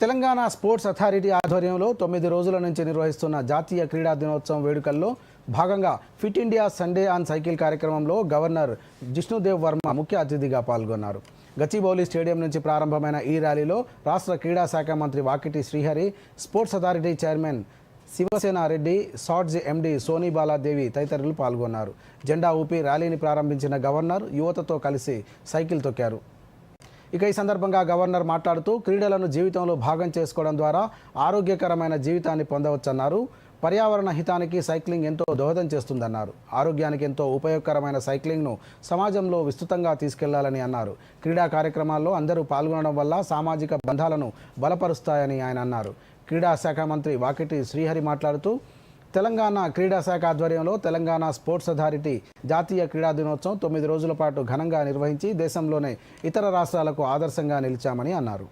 Telangana sports authority ఆధ్వర్యంలో తొమ్మిది రోజుల నుంచి నిర్వహిస్తున్న జాతీయ క్రీడా దినోత్సవం వేడుకల్లో భాగంగా fit India Sunday on cycle కార్యక్రమంలో గవర్నర్ జిష్ణుదేవ్ వర్మ ముఖ్య అతిథిగా పాల్గొన్నారు. గచ్చిబౌలి స్టేడియం నుంచి ప్రారంభమైన ఈ ర్యాలీలో రాష్ట్ర క్రీడా శాఖ మంత్రి Vakiti Srihari sports authority chairman Sivasena Reddy SATS MD Soni Baladevi తదితరులు పాల్గొన్నారు. జెండా ఊపి ర్యాలీని ప్రారంభించిన గవర్నర్ యువతతో కలిసి సైకిల్ తొక్కారు. ఇక ఈ సందర్భంగా గవర్నర్ మాట్లాడుతూ క్రీడలను జీవితంలో భాగం చేసుకోవడం ద్వారా ఆరోగ్యకరమైన జీవితాన్ని పొందవచ్చన్నారు. పర్యావరణ హితానికి సైక్లింగ్ ఎంతో దోహదం చేస్తుందన్నారు. ఆరోగ్యానికి ఎంతో ఉపయోగకరమైన సైక్లింగ్ను సమాజంలో విస్తృతంగా తీసుకెళ్ళాలని అన్నారు. క్రీడా కార్యక్రమాల్లో అందరూ పాల్గొనడం వల్ల సామాజిక బంధాలను బలపరుస్తాయని ఆయన అన్నారు. క్రీడా శాఖ మంత్రి వాకిటి శ్రీహరి మాట్లాడుతూ తెలంగాణ క్రీడా శాఖ ఆధ్వర్యంలో తెలంగాణ స్పోర్ట్స్ అథారిటీ జాతీయ క్రీడా దినోత్సవం తొమ్మిది రోజుల పాటు ఘనంగా నిర్వహించి దేశంలోనే ఇతర రాష్ట్రాలకు ఆదర్శంగా నిలిచామని అన్నారు.